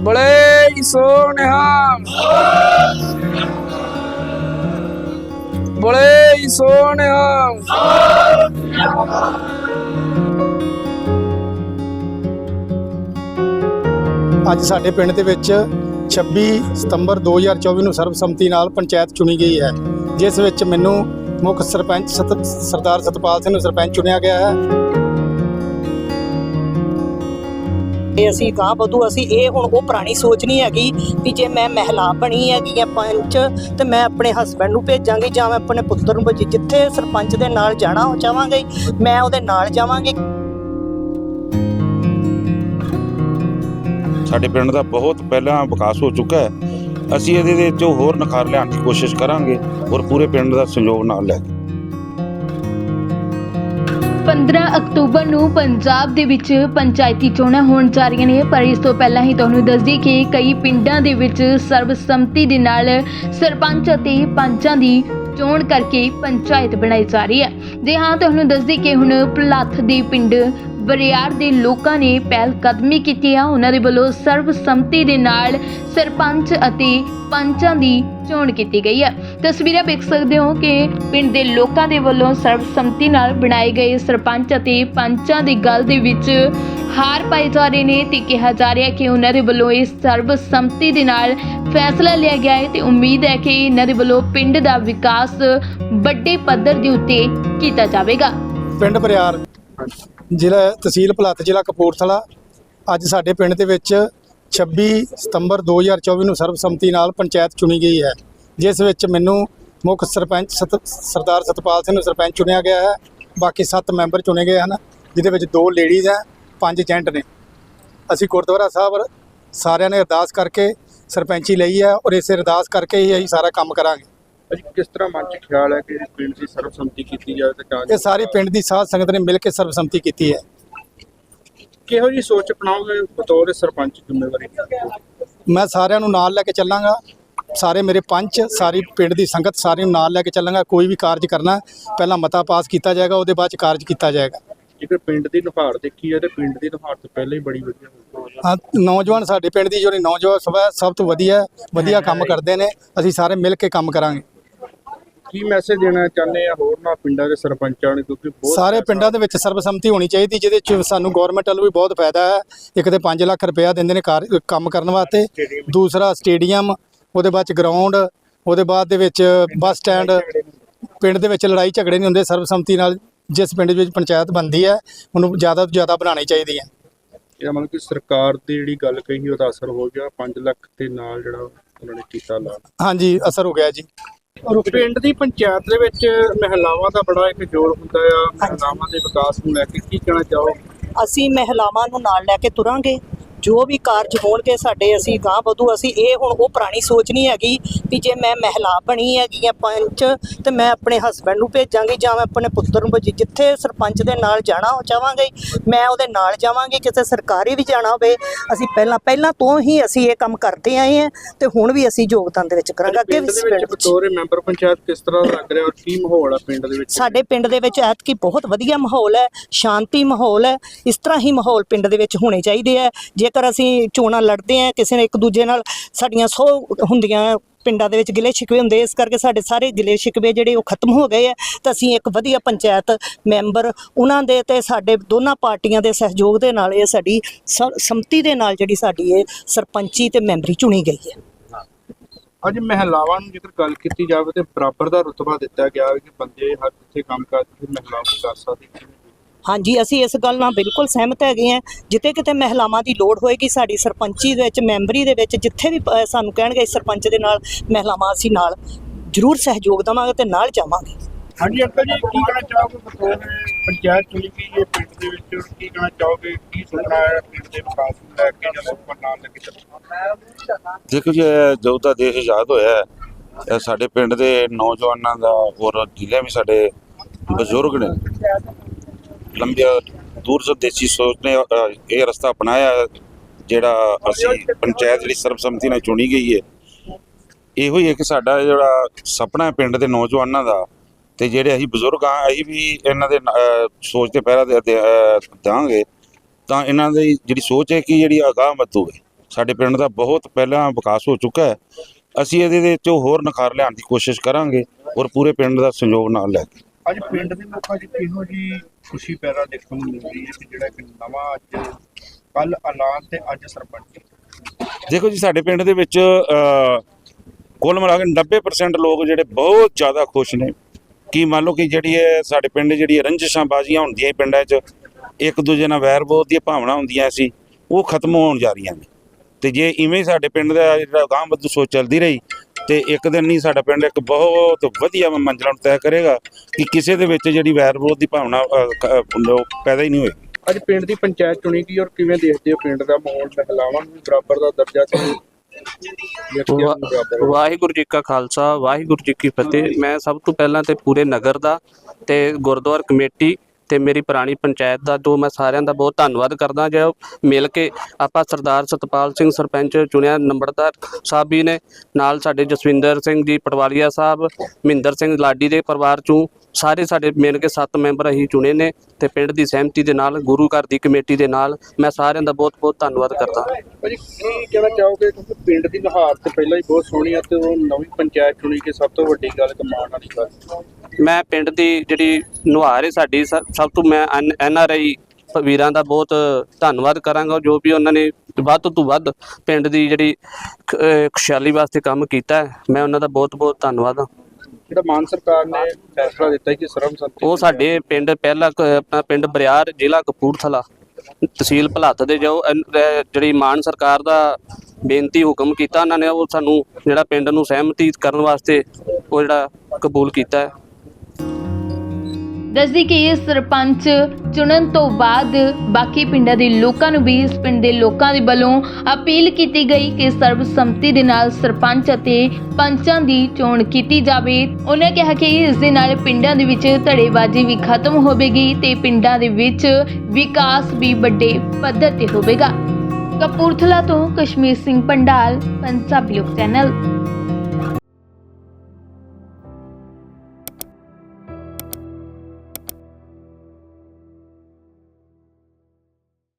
ਬੜੇ ਸੋਹਣਿਆ ਬੜੇ ਸੋਹਣਿਆ ਅੱਜ ਸਾਡੇ ਪਿੰਡ ਦੇ ਵਿੱਚ 26 ਸਤੰਬਰ 2024 ਨੂੰ ਸਰਬਸੰਮਤੀ ਨਾਲ ਪੰਚਾਇਤ ਚੁਣੀ ਗਈ ਹੈ, ਜਿਸ ਵਿੱਚ ਮੈਨੂੰ ਮੁੱਖ ਸਰਪੰਚ ਸਤ- ਸਰਦਾਰ ਸਤਪਾਲ ਸਿੰਘ ਨੂੰ ਸਰਪੰਚ ਚੁਣਿਆ ਗਿਆ ਹੈ। ਤੇ ਅਸੀਂ ਗਾਂ ਵਧੂ, ਅਸੀਂ ਇਹ ਹੁਣ ਉਹ ਪੁਰਾਣੀ ਸੋਚ ਨਹੀਂ ਹੈਗੀ ਵੀ ਜੇ ਮੈਂ ਮਹਿਲਾ ਬਣੀ ਹੈਗੀ ਆ ਪੰਚ ਤੇ ਮੈਂ ਆਪਣੇ ਹਸਬੰਡ ਨੂੰ ਭੇਜਾਂਗੀ ਜਾਂ ਮੈਂ ਆਪਣੇ ਪੁੱਤਰ ਨੂੰ ਭੇਜੀ। ਜਿੱਥੇ ਸਰਪੰਚ ਦੇ ਨਾਲ ਜਾਣਾ ਉਹ ਚਾਹਾਂਗੇ, ਮੈਂ ਉਹਦੇ ਨਾਲ ਜਾਵਾਂਗੀ। ਸਾਡੇ ਪਿੰਡ ਦਾ ਬਹੁਤ ਪਹਿਲਾਂ ਵਿਕਾਸ ਹੋ ਚੁੱਕਾ ਹੈ। ਅਸੀਂ ਇਹਦੇ ਵਿੱਚ ਹੋਰ ਨਿਖਾਰ ਲਿਆਉਣ ਦੀ ਕੋਸ਼ਿਸ਼ ਕਰਾਂਗੇ ਔਰ ਪੂਰੇ ਪਿੰਡ ਦਾ ਸਹਿਯੋਗ ਨਾਲ ਲੈ ਕੇ। 15 ਅਕਤੂਬਰ ਨੂੰ ਪੰਜਾਬ ਦੇ ਵਿੱਚ ਪੰਚਾਇਤੀ ਚੋਣਾਂ ਹੋਣ ਜਾ ਰਹੀਆਂ ਨੇ, ਪਰ ਇਸ ਤੋਂ ਪਹਿਲਾਂ ਹੀ ਤੁਹਾਨੂੰ ਦੱਸ ਦਈਏ ਕਿ ਕਈ ਪਿੰਡਾਂ ਦੇ ਵਿੱਚ ਸਰਬਸੰਮਤੀ ਦੇ ਨਾਲ ਸਰਪੰਚ ਅਤੇ ਪੰਚਾਂ ਦੀ ਚੋਣ ਕਰਕੇ ਪੰਚਾਇਤ ਬਣਾਈ ਜਾ ਰਹੀ ਹੈ। ਜੀ ਹਾਂ, ਤੁਹਾਨੂੰ ਦੱਸ ਦਈਏ ਕਿ ਹੁਣ ਭਲੱਥ ਦੇ ਪਿੰਡ ਬਰਿਆਰ ਦੇ ਲੋਕਾਂ ਨੇ ਪਹਿਲ ਕਦਮੀ ਕੀਤੀ ਆ। ਉਹਨਾਂ ਦੇ ਵੱਲੋਂ ਸਰਬਸੰਮਤੀ ਦੇ ਨਾਲ ਸਰਪੰਚ ਅਤੇ ਪੰਚਾਂ ਦੀ ਚੋਣ ਕੀਤੀ ਗਈ ਹੈ। ਤਸਵੀਰਾਂ ਵੇਖ ਸਕਦੇ ਹੋ ਕਿ ਪਿੰਡ ਦੇ ਲੋਕਾਂ ਦੇ ਵੱਲੋਂ ਸਰਬਸੰਮਤੀ ਨਾਲ ਬਣਾਏ ਗਏ ਸਰਪੰਚ ਅਤੇ ਪੰਚਾਂ ਦੀ ਗੱਲ ਦੇ ਵਿੱਚ ਹਾਰ ਪਾਏ ਜਾ ਰਹੇ ਨੇ ਤੇ ਕਿਹਾ ਜਾ ਰਿਹਾ ਕਿ ਉਹਨਾਂ ਦੇ ਵੱਲੋਂ ਇਸ ਸਰਬਸੰਮਤੀ ਦੇ ਨਾਲ ਫੈਸਲਾ ਲਿਆ ਗਿਆ ਹੈ ਤੇ ਉਮੀਦ ਹੈ ਕਿ ਇਹਨਾਂ ਦੇ ਵੱਲੋਂ ਪਿੰਡ ਦਾ ਵਿਕਾਸ ਵੱਡੇ ਪੱਧਰ ਦੇ ਉੱਤੇ ਕੀਤਾ ਜਾਵੇਗਾ। ਪਿੰਡ ਬਰਿਆਰ ਜ਼ਿਲ੍ਹਾ ਤਹਿਸੀਲ ਭਲੱਥ ਜ਼ਿਲ੍ਹਾ ਕਪੂਰਥਲਾ। ਅੱਜ ਸਾਡੇ ਪਿੰਡ ਦੇ ਵਿੱਚ 26 ਸਤੰਬਰ 2024 ਨੂੰ ਸਰਬਸੰਮਤੀ ਨਾਲ ਪੰਚਾਇਤ ਚੁਣੀ ਗਈ ਹੈ। ਜਿਸ ਵਿੱਚ ਮੈਨੂੰ ਮੁੱਖ ਸਰਪੰਚ ਸਤ- ਸਰਦਾਰ ਸਤਪਾਲ ਸਿੰਘ ਨੂੰ ਸਰਪੰਚ ਚੁਣਿਆ ਗਿਆ ਹੈ। ਬਾਕੀ 7 ਮੈਂਬਰ ਚੁਣੇ ਗਏ ਹਨ ਜਿਹਦੇ ਵਿੱਚ ਦੋ ਲੇਡੀਜ਼ ਹੈ ਪੰਜ ਜੈਂਟ ਨੇ। ਅਸੀਂ ਗੁਰਦੁਆਰਾ ਸਾਹਿਬ ਸਾਰਿਆਂ ਨੇ ਅਰਦਾਸ ਕਰਕੇ ਸਰਪੰਚੀ ਲਈ ਹੈ ਔਰ ਇਸੇ ਅਰਦਾਸ ਕਰਕੇ ਹੀ ਅਸੀਂ ਸਾਰਾ ਕੰਮ ਕਰਾਂਗੇ। ਅਜੀ ਕਿਸ ਤਰ੍ਹਾਂ ਮਨ ਚ ਖਿਆਲ ਹੈ ਕਿ ਪਿੰਡ ਦੀ ਸਰਬਸੰਮਤੀ ਕੀਤੀ ਜਾਵੇ ਤੇ ਤਾਂ ਇਹ ਸਾਰੀ ਪਿੰਡ ਦੀ ਸਾਧ ਸੰਗਤ ਨੇ ਮਿਲ ਕੇ ਸਰਬਸੰਮਤੀ ਕੀਤੀ ਹੈ। ਕਿਹੋ ਜੀ ਸੋਚ ਅਪਣਾਓਗੇ ਬਤੌਰ ਸਰਪੰਚ ਜ਼ਿੰਮੇਵਾਰੀ? ਮੈਂ ਸਾਰਿਆਂ ਨੂੰ ਨਾਲ ਲੈ ਕੇ ਚੱਲਾਂਗਾ। ਸਾਰੇ ਮੇਰੇ ਪੰਚ ਸਾਰੀ ਪਿੰਡ ਦੀ ਸੰਗਤ ਸਾਰਿਆਂ ਨੂੰ ਨਾਲ ਲੈ ਕੇ ਚੱਲਾਂਗਾ ਕੋਈ ਵੀ ਕਾਰਜ ਕਰਨਾ ਪਹਿਲਾਂ ਮਤਾ ਪਾਸ ਕੀਤਾ ਜਾਏਗਾ ਉਹਦੇ ਬਾਅਦ ਚ ਕਾਰਜ ਕੀਤਾ ਜਾਏਗਾ। ਜੇਕਰ ਪਿੰਡ ਦੀ ਨੁਹਾਰ ਦੇਖੀ ਹੈ ਤੇ ਪਿੰਡ ਦੀ ਨੁਹਾਰ ਤੋਂ ਪਹਿਲਾਂ ਹੀ ਬੜੀ ਵਧੀਆ ਹਾਂ ਨੌਜਵਾਨ ਸਾਡੇ ਪਿੰਡ ਦੀ ਜਿਹੜੀ ਨੌਜਵਾਨ ਸਭਾ ਹੈ, ਸਭ ਤੋਂ ਵਧੀਆ ਵਧੀਆ ਕੰਮ ਕਰਦੇ ਨੇ ਅਸੀਂ ਸਾਰੇ ਮਿਲ ਕੇ ਕੰਮ ਕਰਾਂਗੇ। ਕੀ ਮੈਸੇਜ ਦੇਣਾ ਚਾਹੁੰਦੇ ਆ ਹੋਰ ਨਾ ਪਿੰਡਾਂ ਦੇ ਸਰਪੰਚਾਂ ਨੂੰ? ਕਿਉਂਕਿ ਬਹੁਤ ਸਾਰੇ ਪਿੰਡਾਂ ਦੇ ਵਿੱਚ ਸਰਬਸੰਮਤੀ ਹੋਣੀ ਚਾਹੀਦੀ ਜਿਹਦੇ ਚ ਸਾਨੂੰ ਗਵਰਨਮੈਂਟ ਵੱਲੋਂ ਵੀ ਬਹੁਤ ਫਾਇਦਾ ਹੈ। ਇੱਕ ਤੇ 5 ਲੱਖ ਰੁਪਇਆ ਦਿੰਦੇ ਨੇ ਕਾਰ ਕੰਮ ਕਰਨ ਵਾਸਤੇ ਦੂਸਰਾ ਸਟੇਡੀਅਮ ਉਹਦੇ ਬਾਅਦ ਚ ਗਰਾਊਂਡ ਉਹਦੇ ਬਾਅਦ ਦੇ ਵਿੱਚ ਬੱਸ ਸਟੈਂਡ ਪਿੰਡ ਦੇ ਵਿੱਚ ਲੜਾਈ ਝਗੜੇ ਨਹੀਂ ਹੁੰਦੇ ਸਰਬਸੰਮਤੀ ਨਾਲ ਜਿਸ ਪਿੰਡ ਵਿੱਚ ਪੰਚਾਇਤ ਬਣਦੀ ਹੈ ਉਹਨੂੰ ਜ਼ਿਆਦਾ ਤੋਂ ਜ਼ਿਆਦਾ ਬਣਾਉਣੀ ਚਾਹੀਦੀ ਹੈ। ਇਹਦਾ ਮਤਲਬ ਕਿ ਸਰਕਾਰ ਦੀ ਜਿਹੜੀ ਗੱਲ ਕਹੀ ਉਹਦਾ ਅਸਰ ਹੋ ਗਿਆ 5 ਲੱਖ ਦੇ ਨਾਲ ਜਿਹੜਾ ਉਹਨਾਂ ਨੇ ਕੀਤਾ ਲਾ ਹਾਂਜੀ ਅਸਰ ਹੋ ਗਿਆ ਜੀ। ਪਿੰਡ ਦੀ ਪੰਚਾਇਤ ਦੇ ਵਿੱਚ ਮਹਿਲਾਵਾਂ ਦਾ ਬੜਾ ਇੱਕ ਜੋਰ ਹੁੰਦਾ ਆ ਮਹਿਲਾਵਾਂ ਦੇ ਵਿਕਾਸ ਨੂੰ ਲੈ ਕੇ ਕੀ ਕਹਿਣਾ ਚਾਹੋ ਅਸੀਂ ਮਹਿਲਾਵਾਂ ਨੂੰ ਨਾਲ ਲੈ ਕੇ ਤੁਰਾਂਗੇ। ਜੋ ਵੀ ਕਾਰਜ ਹੋਣਗੇ ਸਾਡੇ ਅਸੀਂ ਗਾਂ ਵਧੂ। ਅਸੀਂ ਇਹ ਹੁਣ ਉਹ ਪੁਰਾਣੀ ਸੋਚ ਨਹੀਂ ਹੈਗੀ ਵੀ ਜੇ ਮੈਂ ਮਹਿਲਾ ਬਣੀ ਹੈਗੀ ਆ ਪੰਚ ਤੇ ਮੈਂ ਆਪਣੇ ਹਸਬੰਡ ਨੂੰ ਭੇਜਾਂਗੀ ਜਾਂ ਮੈਂ ਆਪਣੇ ਪੁੱਤਰ ਨੂੰ ਭੇਜੀ। ਜਿੱਥੇ ਸਰਪੰਚ ਦੇ ਨਾਲ ਜਾਣਾ ਉਹ ਚਾਹਾਂਗੇ ਮੈਂ ਉਹਦੇ ਨਾਲ ਜਾਵਾਂਗੀ ਕਿਸੇ ਸਰਕਾਰੀ ਵੀ ਜਾਣਾ ਹੋਵੇ। ਅਸੀਂ ਪਹਿਲਾਂ ਪਹਿਲਾਂ ਤੋਂ ਹੀ ਅਸੀਂ ਇਹ ਕੰਮ ਕਰਦੇ ਆਏ ਹਾਂ ਤੇ ਹੁਣ ਵੀ ਅਸੀਂ ਯੋਗਦਾਨ ਦੇ ਵਿੱਚ ਕਰਾਂਗੇ। ਅੱਗੇ ਵੀ ਪਿੰਡ। ਬਤੌਰ ਮੈਂਬਰ ਪੰਚਾਇਤ ਕਿਸ ਤਰ੍ਹਾਂ ਲੱਗ ਰਿਹਾ ਔਰ ਕੀ ਮਾਹੌਲ ਆ ਪਿੰਡ ਦੇ ਵਿੱਚ? ਸਾਡੇ ਪਿੰਡ ਦੇ ਵਿੱਚ ਐਤਕੀ ਬਹੁਤ ਵਧੀਆ ਮਾਹੌਲ ਹੈ ਸ਼ਾਂਤੀ ਮਾਹੌਲ ਹੈ। ਇਸ ਤਰ੍ਹਾਂ ਹੀ ਮਾਹੌਲ ਪਿੰਡ ਦੇ ਵਿੱਚ ਹੋਣੇ ਚਾਹੀਦੇ ਹੈ। ਜੇਕਰ ਅਸੀਂ ਚੋਣਾਂ ਲੜਦੇ ਹਾਂ, ਕਿਸੇ ਨੇ ਇੱਕ ਦੂਜੇ ਨਾਲ ਸਾਡੀਆਂ ਸੌ ਹੁੰਦੀਆਂ ਪਿੰਡਾਂ ਦੇ ਵਿੱਚ ਗਿਲੇ ਸ਼ਿਕਵੇ ਹੁੰਦੇ, ਇਸ ਕਰਕੇ ਸਾਡੇ ਸਾਰੇ ਗਿਲੇ ਸ਼ਿਕਵੇ ਜਿਹੜੇ ਉਹ ਖਤਮ ਹੋ ਗਏ ਆ। ਤਾਂ ਅਸੀਂ ਇੱਕ ਵਧੀਆ ਪੰਚਾਇਤ ਮੈਂਬਰ, ਉਹਨਾਂ ਦੇ ਤੇ ਸਾਡੇ ਦੋਨਾਂ ਪਾਰਟੀਆਂ ਦੇ ਸਹਿਯੋਗ ਦੇ ਨਾਲ ਇਹ ਸਾਡੀ ਸੰਮਤੀ ਦੇ ਨਾਲ ਜਿਹੜੀ ਸਾਡੀ ਇਹ ਸਰਪੰਚੀ ਤੇ ਮੈਂਬਰੀ ਚੁਣੀ ਗਈ ਹੈ। ਅੱਜ ਮਹਿਲਾਵਾਂ ਨੂੰ ਜੇਕਰ ਗੱਲ ਕੀਤੀ ਜਾਵੇ ਤੇ ਬਰਾਬਰ ਦਾ ਰੁਤਬਾ ਦਿੱਤਾ ਗਿਆ ਹੈ ਕਿ ਬੰਦੇ ਹਰ ਜਿੱਥੇ ਕੰਮ ਕਰਦੇ ਮਹਿਲਾਵਾਂ ਕਰ ਸਕਦੀਆਂ ਹਾਂਜੀ ਅਸੀਂ ਇਸ ਗੱਲ ਨਾਲ ਬਿਲਕੁਲ ਸਹਿਮਤ ਹੈਗੇ ਹਾਂ। ਜਿੱਥੇ ਕਿਤੇ ਮਹਿਲਾਵਾਂ ਦੀ ਲੋੜ ਹੋਏਗੀ ਸਾਡੀ ਸਰਪੰਚੀ ਦੇ ਵਿੱਚ ਮੈਂਬਰੀ ਦੇ ਵਿੱਚ ਜਿੱਥੇ ਵੀ ਸਾਨੂੰ ਕਹਿਣਗੇ ਸਰਪੰਚ ਦੇ ਨਾਲ ਮਹਿਲਾਵਾਂ ਅਸੀਂ ਨਾਲ ਜ਼ਰੂਰ ਸਹਿਯੋਗ ਦੇਵਾਂਗੇ ਤੇ ਨਾਲ ਜਾਵਾਂਗੇ। ਹਾਂਜੀ ਅੰਕਲ ਜੀ ਕੀ ਕਹਿਣਾ ਚਾਹੋਗੇ? ਬਤੌਰ ਪੰਚਾਇਤ ਚੁਣੀ ਗਈ ਹੈ ਪਿੰਡ ਦੇ ਵਿੱਚ। ਕੀ ਕਹਿਣਾ ਚਾਹੋਗੇ? ਕੀ ਸੁਪਨਾ ਹੈ ਪਿੰਡ ਦੇ ਵਿਕਾਸ ਨੂੰ ਲੈ ਕੇ ਜਦੋਂ ਉੱਪਰ ਨਾਲ ਲੈ ਕੇ ਚੱਲੋ ਦੇਖੋ ਜੀ ਇਹ ਜਦੋਂ ਦਾ ਦੇਸ਼ ਆਜ਼ਾਦ ਹੋਇਆ ਹੈ, ਇਹ ਸਾਡੇ ਪਿੰਡ ਦੇ ਨੌਜਵਾਨਾਂ ਦਾ ਔਰ ਜ਼ਿਲ੍ਹੇ ਵੀ ਸਾਡੇ ਬਜ਼ੁਰਗ ਨੇ। ਲੰਬੇ ਦੂਰ ਦੇਸੀ ਸੋਚ ਨੇ ਇਹ ਰਸਤਾ ਅਪਣਾਇਆ ਜਿਹੜਾ ਅਸੀਂ ਪੰਚਾਇਤ ਜਿਹੜੀ ਸਰਬਸੰਮਤੀ ਨਾਲ ਚੁਣੀ ਗਈ ਹੈ। ਇਹੋ ਹੀ ਹੈ ਕਿ ਸਾਡਾ ਜਿਹੜਾ ਸੁਪਨਾ ਹੈ ਪਿੰਡ ਦੇ ਨੌਜਵਾਨਾਂ ਦਾ ਤੇ ਜਿਹੜੇ ਅਸੀਂ ਬਜ਼ੁਰਗ ਆ ਅਸੀਂ ਵੀ ਇਹਨਾਂ ਦੇ ਸੋਚ ਤੇ ਪਹਿਰਾ ਦਾਂਗੇ। ਤਾਂ ਇਹਨਾਂ ਦੀ ਜਿਹੜੀ ਸੋਚ ਹੈ ਕਿ ਜਿਹੜੀ ਅਗਾਹ ਵਧੂਗੇ ਸਾਡੇ ਪਿੰਡ ਦਾ ਬਹੁਤ ਪਹਿਲਾਂ ਵਿਕਾਸ ਹੋ ਚੁੱਕਾ ਹੈ। ਅਸੀਂ ਇਹਦੇ ਵਿੱਚ ਹੋਰ ਨਿਖਾਰ ਲਿਆਉਣ ਦੀ ਕੋਸ਼ਿਸ਼ ਕਰਾਂਗੇ ਔਰ ਪੂਰੇ ਪਿੰਡ ਦਾ ਸਹਿਯੋਗ ਨਾਲ ਲੈ ਕੇ। ਅੱਜ ਪਿੰਡ ਦੇ ਲੋਕਾਂ 'ਚ ਕਿਹੋ ਜੀ ਖੁਸ਼ੀ ਪੈਦਾ ਦੇਖਣ ਨੂੰ ਮਿਲ ਹੈ ਕਿ ਜਿਹੜਾ ਇੱਕ ਨਵਾਂ ਅੱਜ ਕੱਲ ਐਲਾਨ ਤੇ ਅੱਜ ਸਰਪੰਚ ਦੇਖੋ ਜੀ, ਸਾਡੇ ਪਿੰਡ ਦੇ ਵਿੱਚ ਕੁੱਲ ਮਿਲਾ ਕੇ 90% ਲੋਕ ਜਿਹੜੇ ਬਹੁਤ ਜ਼ਿਆਦਾ ਖੁਸ਼ ਨੇ। ਕੀ ਮੰਨ ਲਓ ਕਿ ਜਿਹੜੀ ਹੈ ਸਾਡੇ ਪਿੰਡ ਜਿਹੜੀ ਰੰਜਿਸ਼ਾਂ ਬਾਜ਼ੀਆਂ ਹੁੰਦੀਆਂ ਪਿੰਡਾਂ 'ਚ, ਇੱਕ ਦੂਜੇ ਨਾਲ ਵੈਰ ਵਿਰੋਧ ਦੀਆਂ ਭਾਵਨਾ ਹੁੰਦੀਆਂ ਸੀ, ਉਹ ਖਤਮ ਹੋਣ ਜਾ ਰਹੀਆਂ ਨੇ। ਤੇ ਜੇ ਇਵੇਂ ਸਾਡੇ ਪਿੰਡ ਦਾ ਜਿਹੜਾ ਗਾਂਹ ਵੱਧ ਸੋਚ ਚੱਲਦੀ ਰਹੀ ਤੇ ਇੱਕ ਦਿਨ ਨਹੀਂ ਸਾਡਾ ਪਿੰਡ ਇੱਕ ਬਹੁਤ ਵਧੀਆ ਮੰਜ਼ਿਲਾਂ ਨੂੰ ਤੈਅ ਕਰੇਗਾ ਕਿ ਕਿਸੇ ਦੇ ਵਿੱਚ ਜਿਹੜੀ ਵੈਰ ਵਿਰੋਧ ਦੀ ਭਾਵਨਾ ਪੈਦਾ ਹੀ ਨਹੀਂ ਹੋਏਗੀ। ਅੱਜ ਪਿੰਡ ਦੀ ਪੰਚਾਇਤ ਚੁਣੀ ਗਈ ਔਰ ਕਿਵੇਂ ਦੇਖਦੇ ਹੋ ਪਿੰਡ ਦਾ ਮਾਹੌਲ ਮਹਿਲਾਵਾਂ ਨੂੰ ਵੀ ਬਰਾਬਰ ਦਾ ਦਰਜਾ ਤੇ ਵਾਹਿਗੁਰੂ ਜੀ ਕਾ ਖਾਲਸਾ ਵਾਹਿਗੁਰੂ ਜੀ ਕੀ ਫਤਿਹ। ਮੈਂ ਸਭ ਤੋਂ ਪਹਿਲਾਂ ਤੇ ਪੂਰੇ ਨਗਰ ਦਾ ਤੇ ਗੁਰਦੁਆਰਾ ਕਮੇਟੀ ਤੇ ਮੇਰੀ ਪੁਰਾਣੀ ਪੰਚਾਇਤ ਦਾ, ਜੋ ਮੈਂ ਸਾਰਿਆਂ ਦਾ ਬਹੁਤ ਧੰਨਵਾਦ ਕਰਦਾ, ਜੋ ਮਿਲ ਕੇ ਆਪਾਂ ਸਰਦਾਰ ਸਤਪਾਲ ਸਿੰਘ ਸਰਪੰਚ ਚੁਣਿਆ ਨੰਬਰਦਾਰ ਸਾਹਿਬ ਵੀ ਨੇ, ਨਾਲ ਸਾਡੇ ਜਸਵਿੰਦਰ ਸਿੰਘ ਜੀ ਪਟਵਾਲੀਆ ਸਾਹਿਬ, ਮਹਿੰਦਰ ਸਿੰਘ ਲਾਡੀ ਦੇ ਪਰਿਵਾਰ ਚੋਂ ਸਾਰੇ ਸਾਡੇ ਮਿਲ ਕੇ 7 ਮੈਂਬਰ ਅਸੀਂ ਚੁਣੇ ਨੇ ਤੇ ਪਿੰਡ ਦੀ ਸਹਿਮਤੀ ਦੇ ਨਾਲ, ਗੁਰੂ ਘਰ ਦੀ ਕਮੇਟੀ ਦੇ ਨਾਲ ਮੈਂ ਸਾਰਿਆਂ ਦਾ ਬਹੁਤ ਬਹੁਤ ਧੰਨਵਾਦ ਕਰਦਾ। ਭਾਜੀ, ਕੀ ਕਹਿਣਾ ਚਾਹੋਗੇ? ਕਿਉਂਕਿ ਪਿੰਡ ਦੀ ਨੁਹਾਰ ਤੇ ਪਹਿਲਾਂ ਹੀ ਬਹੁਤ ਸੋਹਣੀ ਆ ਤੇ ਉਹ ਨਵੀਂ ਪੰਚਾਇਤ ਚੁਣੀ ਕਿ ਸਭ ਤੋਂ ਵੱਡੀ ਗੱਲ ਕਮਾਉਣ ਵਾਲੀ ਗੱਲ। ਮੈਂ ਪਿੰਡ ਦੀ ਜਿਹੜੀ ਨੁਹਾਰ ਹੈ ਸਾਡੀ ਸਭ ਤੋਂ ਮੈਂ ਐਨ ਆਰ ਆਈ ਵੀਰਾਂ ਦਾ ਬਹੁਤ ਧੰਨਵਾਦ ਕਰਾਂਗਾ ਜੋ ਵੀ ਉਹਨਾਂ ਨੇ ਵੱਧ ਤੋਂ ਵੱਧ ਪਿੰਡ ਦੀ ਜਿਹੜੀ ਖੁਸ਼ਹਾਲੀ ਵਾਸਤੇ ਕੰਮ ਕੀਤਾ ਮੈਂ ਉਹਨਾਂ ਦਾ ਬਹੁਤ ਬਹੁਤ ਧੰਨਵਾਦ ਹਾਂ। ਜਿਹੜਾ ਮਾਨ ਸਰਕਾਰ ਨੇ ਫੈਸਲਾ ਦਿੱਤਾ ਕਿ ਸਰਬਸੰਮਤੀ ਉਹ ਸਾਡੇ ਪਿੰਡ ਪਹਿਲਾ ਆਪਣਾ ਪਿੰਡ ਬਰਿਆਰ ਜ਼ਿਲ੍ਹਾ ਕਪੂਰਥਲਾ ਤਹਿਸੀਲ ਭਲੱਥ ਦੇ ਜੋ ਜਿਹੜੀ ਮਾਨ ਸਰਕਾਰ ਦਾ ਬੇਨਤੀ ਹੁਕਮ ਕੀਤਾ ਉਹਨਾਂ ਨੇ ਉਹ ਸਾਨੂੰ ਜਿਹੜਾ ਪਿੰਡ ਨੂੰ ਸਹਿਮਤੀ ਕਰਨ ਵਾਸਤੇ ਉਹ ਜਿਹੜਾ ਕਬੂਲ ਕੀਤਾ ਹੈ। ਦੱਸਦੀ ਕਿ ਇਹ ਸਰਪੰਚ ਚੁਣਨ ਤੋਂ ਬਾਅਦ ਬਾਕੀ ਪਿੰਡਾਂ ਦੇ ਲੋਕਾਂ ਨੂੰ ਵੀ, ਇਸ ਪਿੰਡ ਦੇ ਲੋਕਾਂ ਦੇ ਵੱਲੋਂ ਅਪੀਲ ਕੀਤੀ ਗਈ ਕਿ ਸਰਬਸੰਮਤੀ ਦੇ ਨਾਲ ਸਰਪੰਚ ਅਤੇ ਪੰਚਾਂ ਦੀ ਚੋਣ ਕੀਤੀ ਜਾਵੇ। ਉਹਨਾਂ ਕਿਹਾ ਕਿ ਇਸ ਦੇ ਨਾਲ ਪਿੰਡਾਂ ਦੇ ਵਿੱਚ ਧੜੇਬਾਜ਼ੀ ਵੀ ਖਤਮ ਹੋਵੇਗੀ ਤੇ ਪਿੰਡਾਂ ਦੇ ਵਿੱਚ ਵਿਕਾਸ ਵੀ ਵੱਡੇ ਪੱਧਰ ਤੇ ਹੋਵੇਗਾ। ਕਪੂਰਥਲਾ ਤੋਂ ਕਸ਼ਮੀਰ ਸਿੰਘ ਪੰਡਾਲ, ਪੰਜਾਬੀ ਲੋਕ ਚੈਨਲ।